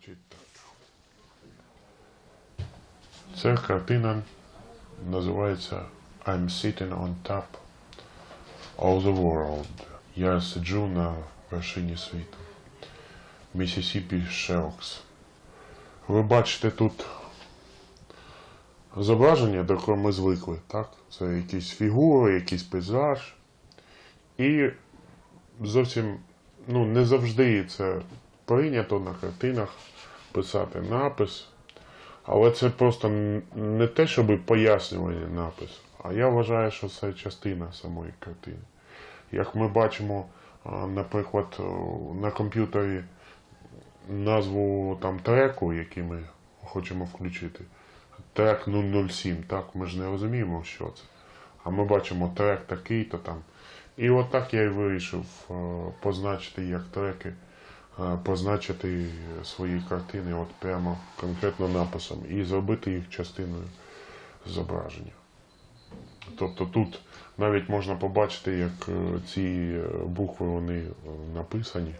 Значить. Ця картина називається I'm sitting on top of the world. Я сиджу на вершині світу. Мississippi Shelks. Ви бачите тут зображення, до якого ми звикли, так? Це якісь фігури, якийсь пейзаж. І зовсім ну, не завжди це прийнято на картинах писати напис. Але це просто не те, щоб пояснювальний напис, а я вважаю, що це частина самої картини. Як ми бачимо, наприклад, на комп'ютері назву там треку, який ми хочемо включити, трек 007, так, ми ж не розуміємо, що це. А ми бачимо трек такий-то там. І от я і вирішив е, позначити як треки, е, позначити свої картини от прямо конкретно написом і зробити їх частиною зображення. Тобто тут навіть можна побачити, як е, ці е, букви вони е, написані.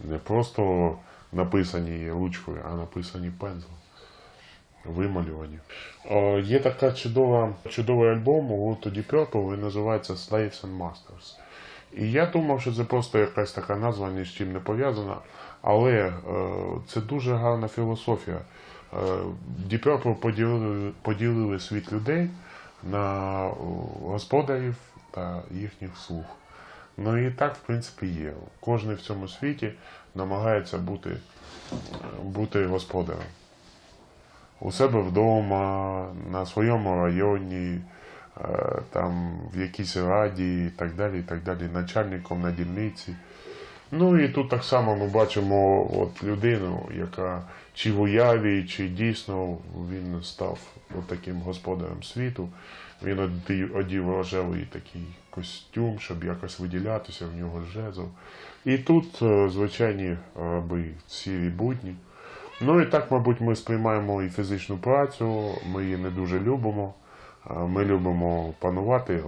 Не просто написані ручкою, а написані пензлем. Вималювані. Є така чудова, чудовий альбом у Deep Purple, він називається Slaves and Masters. І я думав, що це просто якась така назва, ні з чим не пов'язана. Але е, це дуже гарна філософія. Е, Purple поділили, поділили світ людей на господарів та їхніх слуг. Ну і так, в принципі, є. Кожен в цьому світі намагається бути, бути господарем у себе вдома, на своєму районі, е, там в якійсь раді і так далі, і так далі, начальником на дільниці. Ну і тут так само ми бачимо от людину, яка чи в уяві, чи дійсно він став таким господарем світу. Він одів, рожевий такий костюм, щоб якось виділятися, в нього жезл. І тут е, звичайні раби, сірі будні. Ну і так, мабуть, ми сприймаємо і фізичну працю, ми її не дуже любимо. Ми любимо панувати,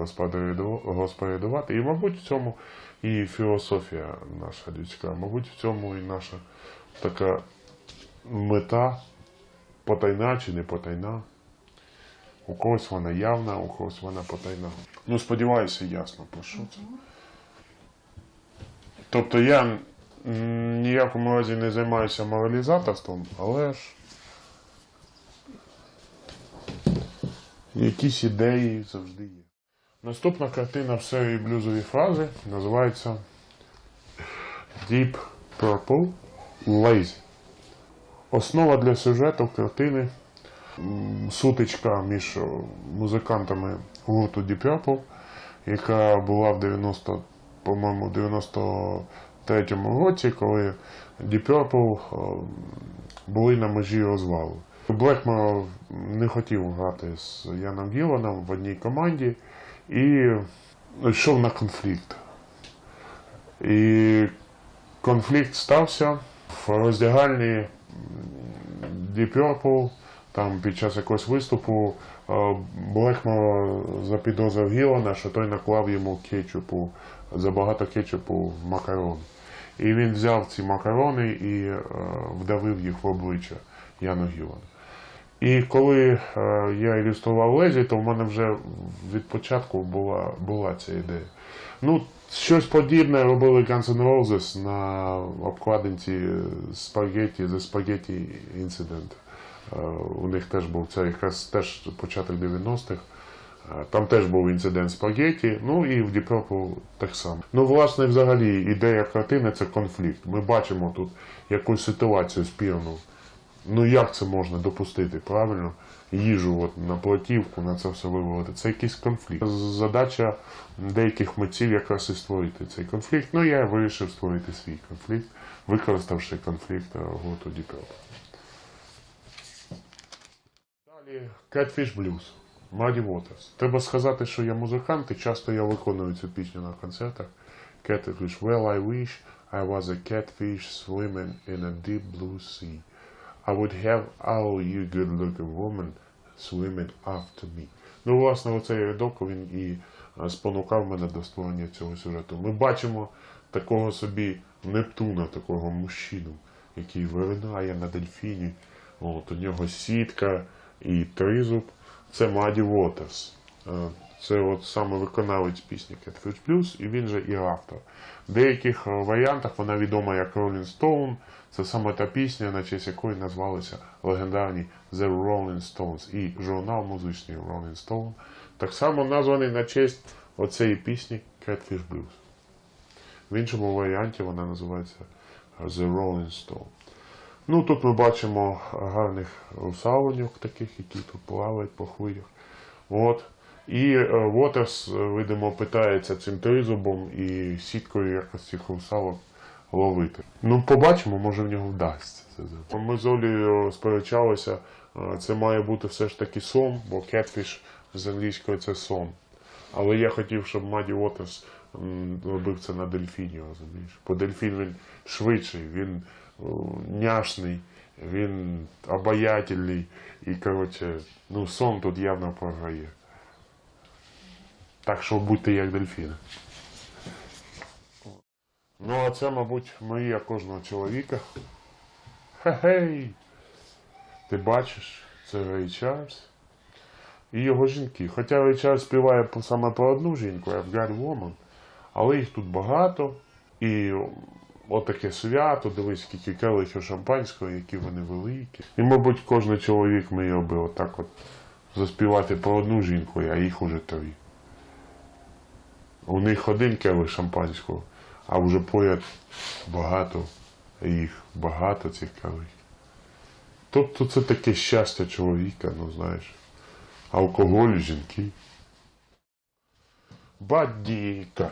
господарювати. І, мабуть, в цьому і філософія наша людська, мабуть, в цьому і наша така мета, потайна чи не потайна. У когось вона явна, у когось вона потайна. Ну, сподіваюся, ясно про що це. Тобто я ніякому разі не займаюся моралізаторством, але ж якісь ідеї завжди є. Наступна картина в серії блюзові фрази називається Deep Purple Lazy. Основа для сюжету картини сутичка між музикантами гурту Deep Purple, яка була в 90, по-моєму, 93-му році, коли Deep Purple були на межі розвалу. Блекмор не хотів грати з Яном Гіланом в одній команді і йшов на конфлікт. І конфлікт стався в роздягальні Deep Purple, там під час якогось виступу е, Блекмор запідозрив Гілана, що той наклав йому кетчупу, забагато кетчупу в макарон. І він взяв ці макарони і е, вдавив їх в обличчя Яну Гілану. І коли е, я ілюстрував Лезі, то в мене вже від початку була, була ця ідея. Ну, щось подібне робили Guns N' Roses на обкладинці спагетті The Spaghetti Incident. Е, У них теж був це якраз теж початок 90-х. Е, Там теж був інцидент спагетті, ну і в Purple так само. Ну, власне, взагалі, ідея картини це конфлікт. Ми бачимо тут якусь ситуацію спірну. Ну як це можна допустити, правильно? Їжу от на платівку, на це все виводити. Це якийсь конфлікт. Задача деяких митців якраз і створити цей конфлікт. Ну я вирішив створити свій конфлікт, використавши конфлікт е, гурту Далі Catfish Blues. Muddy Waters. Треба сказати, що я музикант і часто я виконую цю пісню на концертах. Catfish. Well, I wish I was a catfish swimming in a deep blue sea. I would have all you good-looking women swimming after me. Ну, власне, оцей рядок він і е, спонукав мене до створення цього сюжету. Ми бачимо такого собі Нептуна, такого мужчину, який виринає на дельфіні. От, у нього сітка і тризуб. Це Маді Уотерс. Це от саме виконавець пісні Catfish Blues, і він же і автор. В деяких е, варіантах вона відома як Rolling Stone. Це саме та пісня, на честь якої назвалися легендарні The Rolling Stones і журнал музичний Rolling Stone. Так само названий на честь оцеї пісні Catfish Blues. В іншому варіанті вона називається The Rolling Stone. Ну, тут ми бачимо гарних русалоньок таких, які тут плавають по хвилях. От. І е, Уотерс, е, видимо, питається цим тризубом і сіткою якось цих русалок ловити. Ну, побачимо, може в нього вдасться. Ми з Олею сперечалися, е, це має бути все ж таки сон, бо кетфіш з англійської це сон. Але я хотів, щоб Маді Уотерс робив це на дельфіні, розумієш? Бо дельфін він швидший, він няшний, він обаятельний. І, коротше, ну, сон тут явно програє. Так що будьте як дельфіни. Ну, а це, мабуть, мрія кожного чоловіка. Хе-хей! Ти бачиш, це Рей Чарльз і його жінки. Хоча Рей Чарльз співає саме про одну жінку, I've got woman, але їх тут багато. І отаке свято, дивись, скільки келихів шампанського, які вони великі. І, мабуть, кожен чоловік мріяв би отак от заспівати про одну жінку, а їх уже три. У них один келих шампанського, а вже поряд багато їх, багато цих келихів. Тобто це таке щастя чоловіка, ну знаєш. Алкоголь, жінки. Бадді Кай.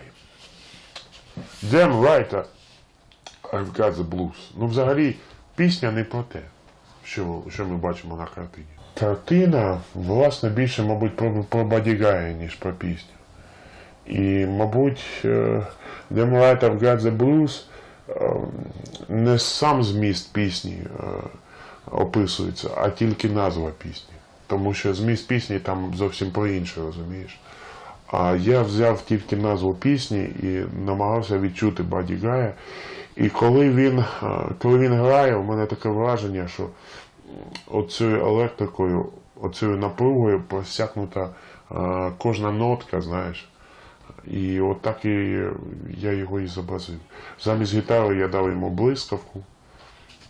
Damn right, I've got the blues. Ну, взагалі, пісня не про те, що, що ми бачимо на картині. Картина, власне, більше, мабуть, про, про Баді Гая, ніж про пісню. І, мабуть, е, Damn Right I've Got the Blues е, не сам зміст пісні е, описується, а тільки назва пісні. Тому що зміст пісні там зовсім про інше, розумієш. А я взяв тільки назву пісні і намагався відчути Баді Гая. І коли він, коли він грає, у мене таке враження, що оцею електрикою, оцею напругою просякнута кожна нотка, знаєш. І от так і я його і зобразив. Замість гітари я дав йому блискавку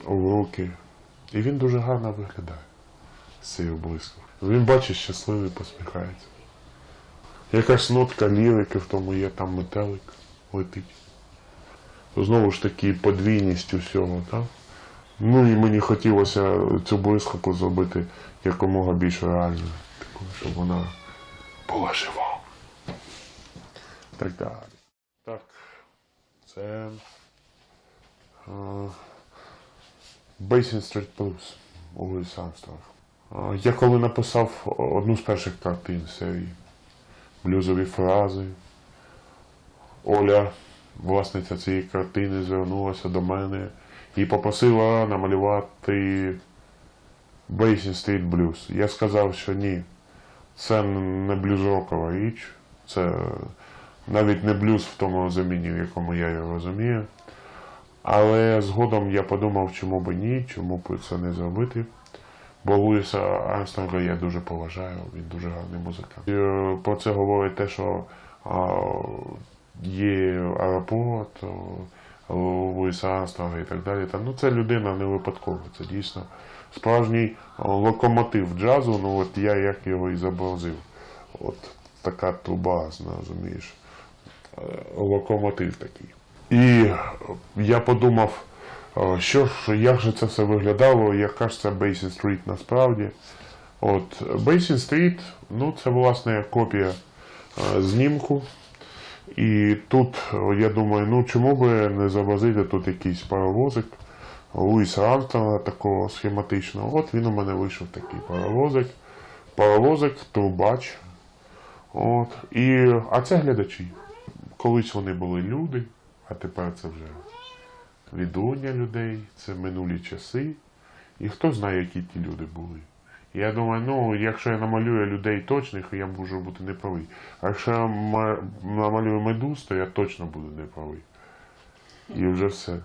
в руки. І він дуже гарно виглядає з цією блискавкою. Він бачить щасливий, посміхається. Якась нотка лірики в тому є, там метелик летить. Знову ж таки, подвійність усього, так? Ну і мені хотілося цю блискавку зробити якомога більш реальною, щоб вона була жива. Так далі. Так, це е, Basin Street Blues у Луїс Армстронг. Е, Я коли написав одну з перших картин серії блюзові фрази, Оля, власниця цієї картини, звернулася до мене і попросила намалювати Basin Street Blues. Я сказав, що ні, це не блюзрокова річ, це навіть не блюз в тому розумінні, в якому я його розумію. Але згодом я подумав, чому б ні, чому б це не зробити. Бо Луїса Армстронга я дуже поважаю, він дуже гарний музикант. І, е, про це говорить те, що а, є аеропорт Луїса Армстронга і так далі. Та, ну, це людина не випадкова, це дійсно справжній локомотив джазу, ну от я як його і зобразив. От така труба, розумієш, локомотив такий. І я подумав, е, що ж, як же це все виглядало, яка ж це Basin Street насправді. От, Basin Street, ну це власне копія е, знімку. І тут, е, я думаю, ну чому би не зобразити тут якийсь паровозик Луїса Армстронга такого схематичного. От він у мене вийшов такий паровозик. Паровозик, трубач. От. І, а це глядачі. Колись вони були люди, а тепер це вже відлуння людей, це минулі часи. І хто знає, які ті люди були. Я думаю, ну, якщо я намалюю людей точних, я можу бути неправий. А якщо я намалюю медуз, то я точно буду неправий. І вже все.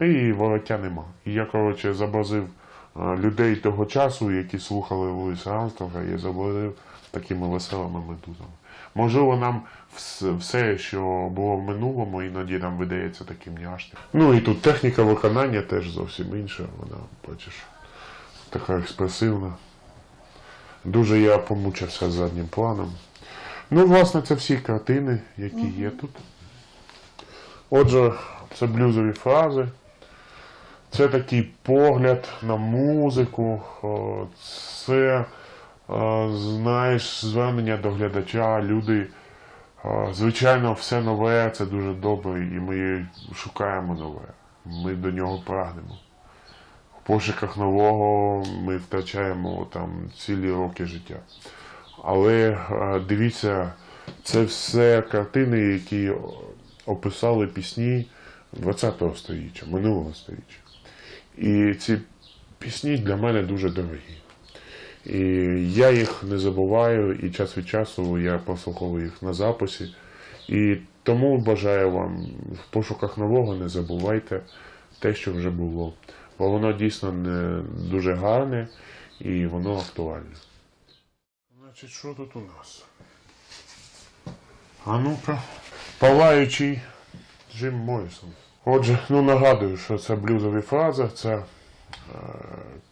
І вороття нема. І я, коротше, зобразив людей того часу, які слухали Луїса Армстронга, я зобразив такими веселими медузами. Можливо, нам все, що було в минулому, іноді нам видається таким няшним. Ну і тут техніка виконання теж зовсім інша. Вона, бачиш, така експресивна. Дуже я помучився з заднім планом. Ну, власне, це всі картини, які є тут. Отже, це блюзові фрази. Це такий погляд на музику. Це, знаєш, звернення до глядача. Люди, звичайно, все нове, це дуже добре, і ми шукаємо нове. Ми до нього прагнемо. В пошуках нового ми втрачаємо там цілі роки життя. Але дивіться, це все картини, які описали пісні 20-го століття, минулого століття. І ці пісні для мене дуже дорогі. І я їх не забуваю, і час від часу я прослуховую їх на записі. І тому бажаю вам в пошуках нового не забувайте те, що вже було. Бо воно дійсно не дуже гарне і воно актуальне. Значить, що тут у нас? А ну-ка. Палаючий Джим Моррісон. Отже, ну нагадую, що це блюзові фрази, це е,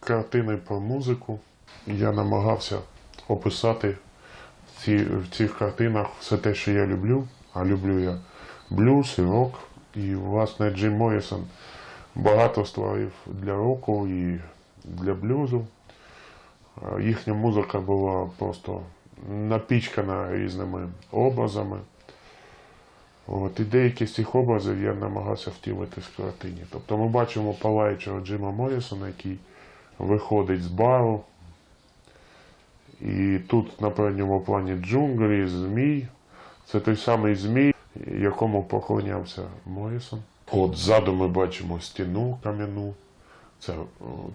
картини про музику. Я намагався описати ці, в цих картинах все те, що я люблю. А люблю я блюз і рок. І, власне, Джим Моррісон багато створив для року і для блюзу. Їхня музика була просто напічкана різними образами. От, і деякі з цих образів я намагався втілити в картині. Тобто ми бачимо палаючого Джима Моррісона, який виходить з бару. І тут на передньому плані джунглі, змій. Це той самий змій, якому поклонявся Моррісон. От ззаду ми бачимо стіну кам'яну. Це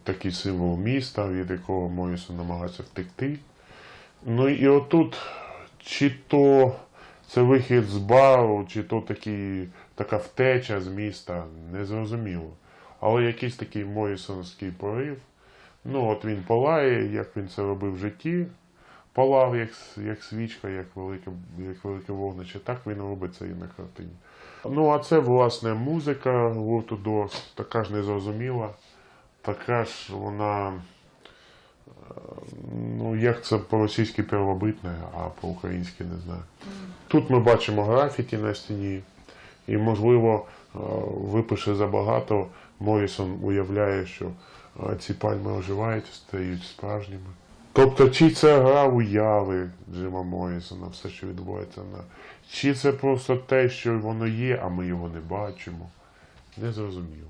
такий символ міста, від якого Моррісон намагався втекти. Ну і отут, чи то це вихід з бару, чи то такий, така втеча з міста, незрозуміло. Але якийсь такий Морісонський порив. Ну, от він палає, як він це робив в житті. Палав як, як свічка, як велике, як велике вогнище. Так він робить це і на картині. Ну, а це, власне, музика гурту Doors, така ж незрозуміла, така ж вона. Ну, як це по-російськи первобитне, а по-українськи не знаю. Тут ми бачимо графіті на стіні, і, можливо, е, випише забагато. Морісон уявляє, що е, ці пальми оживають, стають справжніми. Тобто, чи це гра уяви Джима Моррісона, все, що відбувається на. Чи це просто те, що воно є, а ми його не бачимо. Незрозуміло.